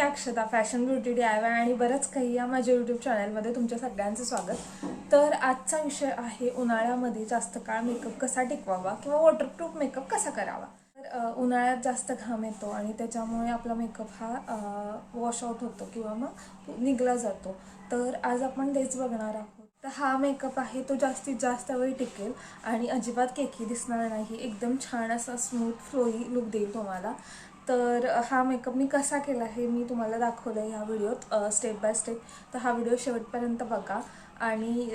Akshata fashion beauty D I Y आणि बरंच काही या माझ्या यूट्यूब चॅनलमध्ये तुमच्या सगळ्यांचं स्वागत. तर आजचा विषय आहे उन्हाळ्यामध्ये जास्त काळ मेकअप कसा टिकवावा किंवा वॉटरप्रूफ मेकअप कसा करावा? तर उन्हाळ्यात जास्त घाम येतो आणि त्याच्यामुळे आपला मेकअप हा वॉश आउट होतो किंवा मग निघला जातो. तर आज आपण तेच बघणार आहोत. तर हा मेकअप आहे तो जास्तीत जास्त वेळ टिकेल आणि अजिबात केकी दिसणार नाही. एकदम छान असा स्मूथ फ्लोई लुक देईल तुम्हाला. तर हा मेकअप मी कसा केला हे मी तुम्हाला दाखवलं आहे ह्या व्हिडिओत स्टेप बाय स्टेप तर हा व्हिडिओ शेवटपर्यंत बघा. आणि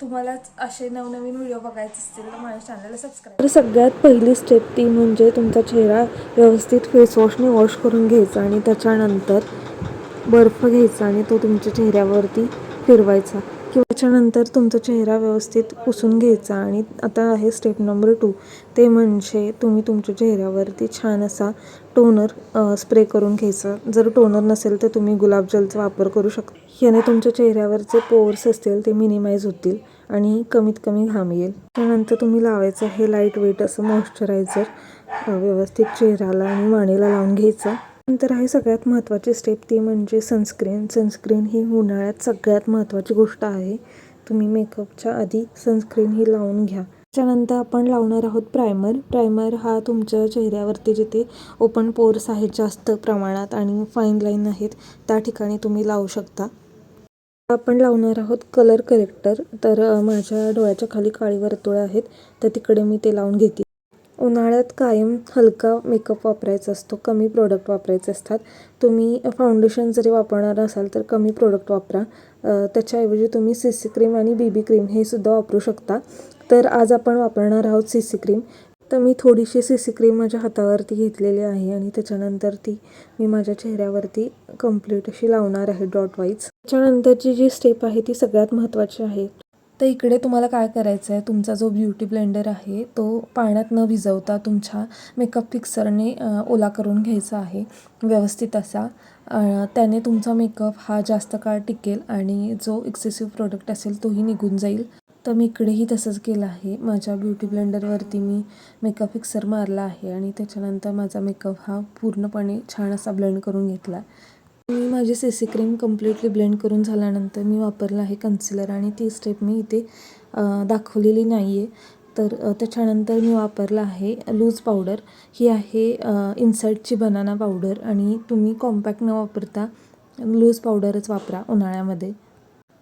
तुम्हालाच असे नवनवीन व्हिडिओ बघायचे असतील तर माझ्या चॅनलला सबस्क्राईब तर सगळ्यात पहिली स्टेप ती म्हणजे तुमचा चेहरा व्यवस्थित फेसवॉशने वॉश करून घ्यायचा आणि त्याच्यानंतर बर्फ घ्यायचा आणि तो तुमच्या चेहऱ्यावरती फिरवायचा. किंवा त्याच्यानंतर तुमचा चेहरा व्यवस्थित पुसून घ्यायचा आणि आता आहे स्टेप नंबर टू ते म्हणजे तुम्ही तुमच्या चेहऱ्यावरती छान असा टोनर स्प्रे करून घ्यायचा. जर टोनर नसेल तर तुम्ही गुलाबजलचा वापर करू शकता. याने तुमच्या चेहऱ्यावरचे पोर्स असतील ते मिनिमाइज होतील आणि कमीत कमी घाम येईल. त्यानंतर तुम्ही लावायचं हे लाइट वेट असं मॉइश्चरायझर व्यवस्थित चेहऱ्याला आणि मानेला लावून घ्यायचं. नंतर आहे सगळ्यात महत्त्वाची स्टेप ती म्हणजे सनस्क्रीन सनस्क्रीन ही उन्हाळ्यात सगळ्यात महत्त्वाची गोष्ट आहे. तुम्ही मेकअपच्या आधी सनस्क्रीन ही लावून घ्या. त्याच्यानंतर आपण लावणार आहोत प्रायमर प्रायमर हा तुमच्या चेहऱ्यावरती जिथे ओपन पोर्स आहेत जास्त प्रमाणात आणि फाईन लाईन आहेत त्या ठिकाणी तुम्ही लावू शकता. आपण लावणार आहोत कलर करेक्टर तर माझ्या डोळ्याच्या खाली काळी वर्तुळं आहेत. तर तिकडे मी ते लावून घेते. उन्हाळ्यात कायम हलका मेकअप वापरायचा असतो कमी प्रोडक्ट वापरायचे असतात. तुम्ही फाउंडेशन जरी वापरणार असाल तर कमी प्रोडक्ट वापरा. त्याच्याऐवजी तुम्ही सी सी क्रीम आणि बी बी क्रीम हे सुद्धा वापरू शकता. तर आज आपण वापरणार आहोत सी सी क्रीम तर मी थोडीशी सी सी क्रीम माझ्या हातावरती घेतलेली आहे आणि त्याच्यानंतर ती मी माझ्या चेहऱ्यावरती कंप्लीट अशी लावणार आहे डॉट वाईज त्याच्यानंतरची जी स्टेप आहे ती सगळ्यात महत्त्वाची आहे. तर इकडे तुम्हाला काय करायचं आहे तुमचा जो ब्युटी ब्लेंडर आहे तो पाण्यात न भिजवता तुमच्या मेकअप फिक्सरने ओला करून घ्यायचा आहे. व्यवस्थित असा. त्याने तुमचा मेकअप हा जास्त काळ टिकेल आणि जो एक्सेसिव्ह प्रोडक्ट असेल तोही निघून जाईल. तर मी इकडेही तसंच केलं आहे. माझ्या ब्युटी ब्लेंडरवरती मी मेकअप फिक्सर मारला आहे आणि त्याच्यानंतर माझा मेकअप हा पूर्णपणे छान असा ब्लेंड करून घेतला. मी माझी C C cream completely blend करून झाल्यानंतर मी वापरलं आहे कन्सिलर आणि ती स्टेप मी इथे दाखवलेली नाही आहे तर त्याच्यानंतर मी वापरलं आहे लूज पावडर ही आहे इन्साईडची बनाना पावडर आणि तुम्ही कॉम्पॅक्ट न वापरता लूज पावडरच वापरा उन्हाळ्यामध्ये.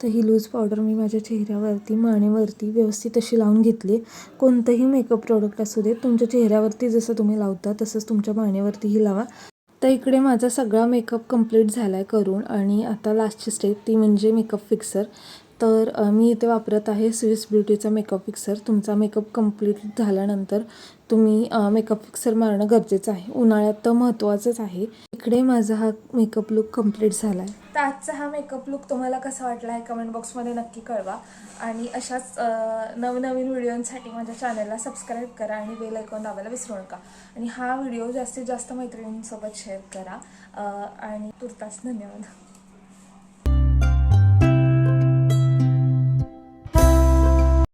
तर ही लूज पावडर मी माझ्या चेहऱ्यावरती मानेवरती व्यवस्थित अशी लावून घेतली. कोणतंही मेकअप प्रोडक्ट असू दे तुमच्या चेहऱ्यावरती जसं तुम्ही लावता तसंच तुमच्या मानेवरतीही लावा. तर इकडे माझा सगळा मेकअप कंप्लीट झाला आहे करून आणि आता लास्टची स्टेप ती म्हणजे मेकअप फिक्सर तर मी इथे वापरत आहे स्विस ब्युटीचा मेकअप फिक्सर तुमचा मेकअप कंप्लीट झाल्यानंतर तुम्ही मेकअप फिक्सर मारणं गरजेचं आहे. उन्हाळ्यात तर महत्त्वाचंच आहे. इकडे माझा हा मेकअप लुक कंप्लीट झाला आहे तर आजचा हा मेकअप लुक तुम्हाला कसा वाटला आहे कमेंट बॉक्समध्ये नक्की कळवा. आणि अशाच नवनवीन व्हिडिओंसाठी माझ्या चॅनलला सबस्क्राईब करा आणि बेल ऐकून दाबायला विसरू नका. आणि हा व्हिडिओ जास्तीत जास्त मैत्रिणींसोबत शेअर करा. आणि तुर्तास धन्यवाद.